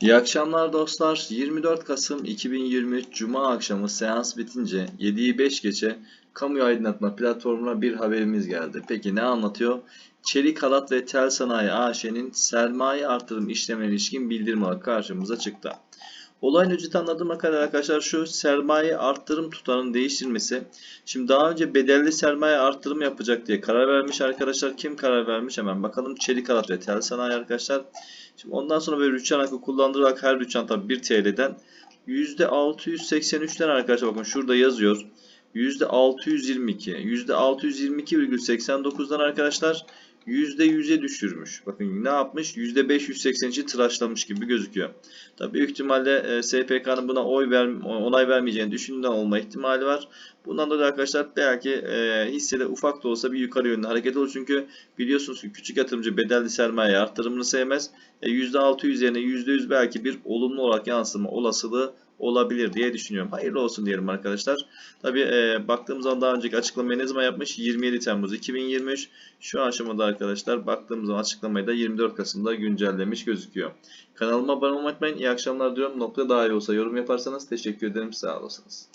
İyi akşamlar dostlar. 24 Kasım 2023 Cuma akşamı seans bitince 7'yi 5 geçe kamu aydınlatma platformuna bir haberimiz geldi. Peki ne anlatıyor? Çelik Halat ve Tel Sanayi AŞ'nin sermaye artırım işlemine ilişkin bildirim olarak karşımıza çıktı. Olayın özeti anladığıma kadar arkadaşlar şu sermaye arttırım tutarının değiştirilmesi. Şimdi daha önce bedelli sermaye arttırım yapacak diye karar vermiş arkadaşlar. Kim karar vermiş hemen bakalım. Çelik Halat ve Tel Sanayi arkadaşlar. Şimdi ondan sonra böyle rüçhan hakkı kullandırarak her rüçhan tabi 1 TL'den %683'ten arkadaşlar bakın şurada yazıyor. %622, %622,89'dan arkadaşlar %100'e düşürmüş. Bakın ne yapmış? %583'i tıraşlamış gibi gözüküyor. Tabii büyük ihtimalle e, SPK'nın buna oy ver, onay vermeyeceğini düşündüğünden olma ihtimali var. Bundan dolayı arkadaşlar belki e, hissede ufak da olsa bir yukarı yönlü hareket olur. Çünkü biliyorsunuz ki küçük yatırımcı bedelli sermaye arttırımını sevmez. E, %600 yerine %100 belki bir olumlu olarak yansıma olasılığı olabilir diye düşünüyorum. Hayırlı olsun diyelim arkadaşlar. Tabi e, baktığımız zaman daha önceki açıklamayı ne zaman yapmış? 27 Temmuz 2023. Şu aşamada arkadaşlar baktığımız zaman açıklamayı da 24 Kasım'da güncellemiş gözüküyor. Kanalıma abone olmayı unutmayın. İyi akşamlar diyorum. Nokta daha iyi olsa yorum yaparsanız teşekkür ederim. Sağ olasınız.